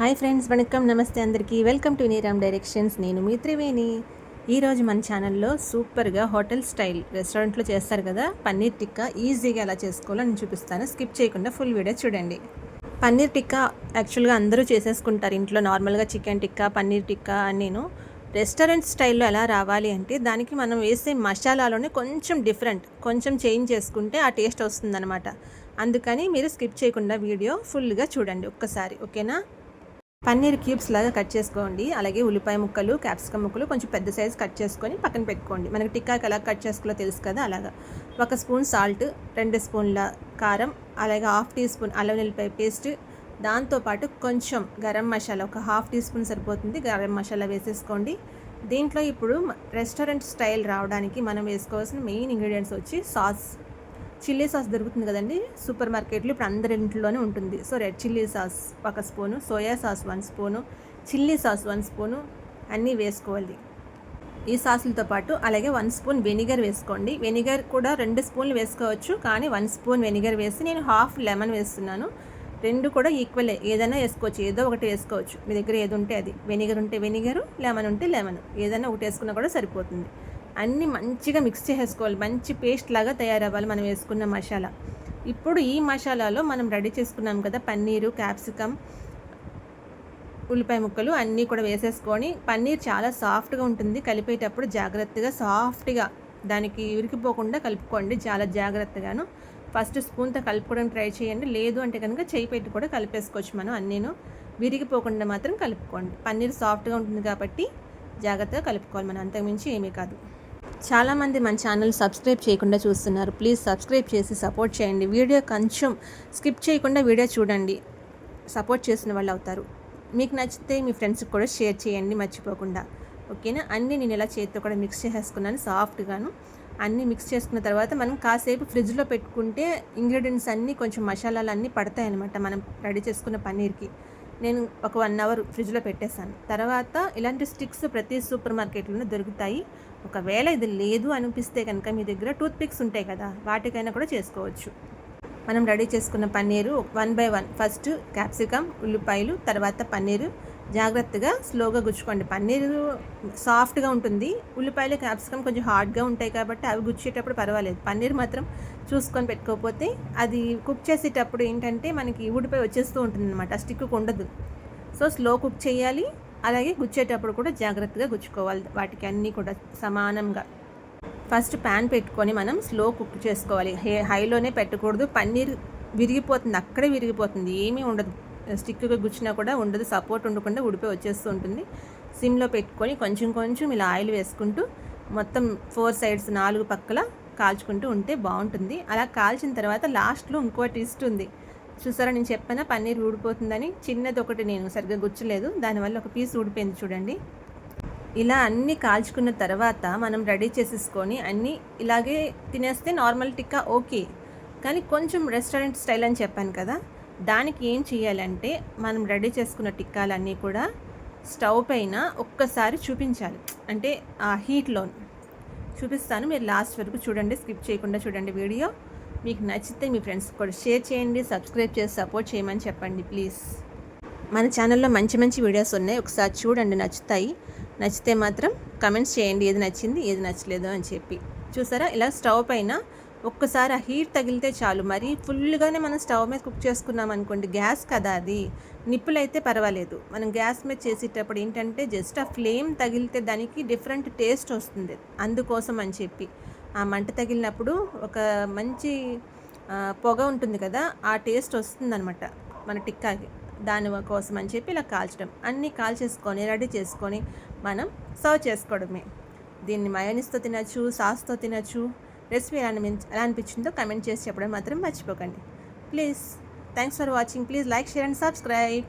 Hi friends వణకం నమస్తే అందరికీ. Welcome to Neeram directions. నేను మీ త్రివేణి. ఈరోజు మన ఛానల్లో సూపర్గా హోటల్ స్టైల్ రెస్టారెంట్లో చేస్తారు కదా పన్నీర్ టిక్కా ఈజీగా ఎలా చేసుకోవాలో నేను చూపిస్తాను. స్కిప్ చేయకుండా ఫుల్ వీడియో చూడండి. పన్నీర్ టిక్కా యాక్చువల్గా అందరూ చేసేసుకుంటారు. ఇంట్లో నార్మల్గా చికెన్ టిక్కా పన్నీర్ టిక్కా అని నేను రెస్టారెంట్ స్టైల్లో ఎలా రావాలి అంటే దానికి మనం వేసే మసాలాలోనే కొంచెం డిఫరెంట్ కొంచెం చేంజ్ చేసుకుంటే ఆ టేస్ట్ వస్తుందన్నమాట. అందుకని మీరు స్కిప్ చేయకుండా వీడియో ఫుల్గా చూడండి ఒక్కసారి ఓకేనా? పన్నీర్ క్యూబ్స్ లాగా కట్ చేసుకోండి. అలాగే ఉల్లిపాయ ముక్కలు క్యాప్సికమ్ ముక్కలు కొంచెం పెద్ద సైజ్ కట్ చేసుకొని పక్కన పెట్టుకోండి. మనకి టిక్కాకి ఎలా కట్ చేసుకోవాలో తెలుసు కదా అలాగా. ఒక స్పూన్ సాల్ట్ రెండు స్పూన్ల కారం అలాగే హాఫ్ టీ స్పూన్ అల్లం వెల్లిపాయ పేస్ట్. దాంతోపాటు కొంచెం గరం మసాలా ఒక హాఫ్ టీ స్పూన్ సరిపోతుంది. గరం మసాలా వేసేసుకోండి. దీంట్లో ఇప్పుడు రెస్టారెంట్ స్టైల్ రావడానికి మనం వేసుకోవాల్సిన మెయిన్ ఇంగ్రీడియంట్స్ వచ్చి సాస్ చిల్లీ సాస్ దొరుకుతుంది కదండి సూపర్ మార్కెట్లో ఇప్పుడు అందరి ఇంట్లోనే ఉంటుంది. సో రెడ్ చిల్లీ సాస్ ఒక spoon soya sauce one spoon chilli sauce one spoon అన్నీ వేసుకోవాలి. ఈ సాసులతో పాటు అలాగే వన్ స్పూన్ వెనిగర్ వేసుకోండి. వెనిగర్ కూడా రెండు స్పూన్లు వేసుకోవచ్చు కానీ వన్ స్పూన్ వెనిగర్ వేసి నేను హాఫ్ లెమన్ వేస్తున్నాను. రెండు కూడా ఈక్వలే ఏదైనా వేసుకోవచ్చు ఏదో ఒకటి వేసుకోవచ్చు. మీ దగ్గర ఏది ఉంటే అది. వెనిగర్ ఉంటే వెనిగరు లెమన్ ఉంటే లెమన్. ఏదైనా ఒకటి వేసుకున్నా కూడా సరిపోతుంది. అన్నీ మంచిగా మిక్స్ చేసేసుకోవాలి మంచి పేస్ట్ లాగా తయారవ్వాలి మనం వేసుకున్న మసాలా. ఇప్పుడు ఈ మసాలాలో మనం రెడీ చేసుకున్నాం కదా పన్నీరు క్యాప్సికమ్ ఉల్లిపాయ ముక్కలు అన్నీ కూడా వేసేసుకొని పన్నీర్ చాలా సాఫ్ట్గా ఉంటుంది. కలిపేటప్పుడు జాగ్రత్తగా సాఫ్ట్గా దానికి ఇరికిపోకుండా కలుపుకోండి చాలా జాగ్రత్తగాను. ఫస్ట్ స్పూన్తో కలుపుకోవడానికి ట్రై చేయండి. లేదు అంటే కనుక చేయి పెట్టి కూడా కలిపేసుకోవచ్చు మనం అన్నీను. విరిగిపోకుండా మాత్రం కలుపుకోండి. పన్నీర్ సాఫ్ట్గా ఉంటుంది కాబట్టి జాగ్రత్తగా కలుపుకోవాలి మనం. అంతకుమించి ఏమీ కాదు. చాలామంది మన ఛానల్ సబ్స్క్రైబ్ చేయకుండా చూస్తున్నారు. ప్లీజ్ సబ్స్క్రైబ్ చేసి సపోర్ట్ చేయండి. వీడియో కొంచెం స్కిప్ చేయకుండా వీడియో చూడండి. సపోర్ట్ చేసిన వాళ్ళు అవుతారు. మీకు నచ్చితే మీ ఫ్రెండ్స్కి కూడా షేర్ చేయండి మర్చిపోకుండా. ఓకేనా? అన్నీ నేను ఇలా చేతితో కూడా మిక్స్ చేసేసుకున్నాను సాఫ్ట్గాను. అన్నీ మిక్స్ చేసుకున్న తర్వాత మనం కాసేపు ఫ్రిడ్జ్లో పెట్టుకుంటే ఇంగ్రీడియంట్స్ అన్నీ కొంచెం మసాలాలు అన్నీ పడతాయి అనమాట మనం రెడీ చేసుకున్న పన్నీర్కి. నేను ఒక వన్ అవర్ ఫ్రిడ్జ్లో పెట్టేశాను. తర్వాత ఇలాంటి స్టిక్స్ ప్రతి సూపర్ మార్కెట్లోనే దొరుకుతాయి. ఒకవేళ ఇది లేదు అనిపిస్తే కనుక మీ దగ్గర టూత్ పిక్స్ ఉంటాయి కదా వాటికైనా కూడా చేసుకోవచ్చు. మనం రెడీ చేసుకున్న paneer one by one. First capsicum ఉల్లిపాయలు తర్వాత పన్నీరు. జాగ్రత్తగా స్లోగా గుచ్చుకోండి. పన్నీరు సాఫ్ట్గా ఉంటుంది. ఉల్లిపాయలు క్యాప్సికమ్ కొంచెం హార్డ్గా ఉంటాయి కాబట్టి అవి గుచ్చేటప్పుడు పర్వాలేదు. పన్నీర్ మాత్రం చూసుకొని పెట్టుకోకపోతే అది కుక్ చేసేటప్పుడు ఏంటంటే మనకి ఊడిపోయి వచ్చేస్తూ ఉంటుంది అనమాట స్టిక్ ఉండదు. సో స్లో కుక్ చేయాలి. అలాగే గుచ్చేటప్పుడు కూడా జాగ్రత్తగా గుచ్చుకోవాలి. వాటికి అన్నీ కూడా సమానంగా. ఫస్ట్ ప్యాన్ పెట్టుకొని మనం స్లో కుక్ చేసుకోవాలి. హే హైలోనే పెట్టకూడదు. పన్నీర్ విరిగిపోతుంది. అక్కడే విరిగిపోతుంది. ఏమీ ఉండదు. స్టిక్గా గుచ్చినా కూడా ఉండదు. సపోర్ట్ ఉండకుండా ఉడిపోయి వచ్చేస్తూ ఉంటుంది. సిమ్లో పెట్టుకొని కొంచెం కొంచెం ఇలా ఆయిల్ వేసుకుంటూ మొత్తం ఫోర్ సైడ్స్ నాలుగు పక్కల కాల్చుకుంటూ ఉంటే బాగుంటుంది. అలా కాల్చిన తర్వాత లాస్ట్లో ఇంకో ట్విస్ట్ ఉంది. చూసారా నేను చెప్పానా పన్నీర్ ఊడిపోతుందని చిన్నది ఒకటి నేను సరిగ్గా గుచ్చలేదు దానివల్ల ఒక పీస్ ఊడిపోయింది చూడండి. ఇలా అన్నీ కాల్చుకున్న తర్వాత మనం రెడీ చేసేసుకొని అన్నీ ఇలాగే తినేస్తే నార్మల్ టిక్కా ఓకే. కానీ కొంచెం రెస్టారెంట్ స్టైల్ అని చెప్పాను కదా దానికి ఏం చేయాలంటే మనం రెడీ చేసుకున్న టిక్కాలన్నీ కూడా స్టవ్ పైన ఒక్కసారి చూపించాలి. అంటే ఆ హీట్లో చూపిస్తాను మీరు లాస్ట్ వరకు చూడండి స్కిప్ చేయకుండా చూడండి వీడియో. మీకు నచ్చితే మీ ఫ్రెండ్స్ కూడా షేర్ చేయండి సబ్స్క్రైబ్ చేసి సపోర్ట్ చేయమని చెప్పండి ప్లీజ్. మన ఛానల్లో మంచి మంచి వీడియోస్ ఉన్నాయి ఒకసారి చూడండి నచ్చుతాయి. నచ్చితే మాత్రం కమెంట్స్ చేయండి ఏది నచ్చింది ఏది నచ్చలేదు అని చెప్పి. చూసారా? ఇలా స్టవ్ పైన ఒక్కసారి ఆ హీట్ తగిలితే చాలు. మరీ ఫుల్గానే మనం స్టవ్ మీద కుక్ చేసుకున్నాం అనుకోండి గ్యాస్ కదా అది. నిప్పులు అయితే పర్వాలేదు. మనం గ్యాస్ మీద చేసేటప్పుడు ఏంటంటే జస్ట్ ఆ ఫ్లేమ్ తగిలితే దానికి డిఫరెంట్ టేస్ట్ వస్తుంది. అందుకోసం అని చెప్పి. ఆ మంట తగిలినప్పుడు ఒక మంచి పొగ ఉంటుంది కదా ఆ టేస్ట్ వస్తుందన్నమాట మన టిక్కాకి. దాని కోసం అని చెప్పి ఇలా కాల్చడం. అన్నీ కాల్చేసుకొని రెడీ చేసుకొని మనం సర్వ్ చేసుకోవడమే. దీన్ని మయోనిస్తో తినచ్చు సాస్తో తినచ్చు రెసిపీ ఎలా ఎలా అనిపించిందో కమెంట్ చేసి చెప్పడం మాత్రం మర్చిపోకండి. Please thanks for watching. Please like share and subscribe.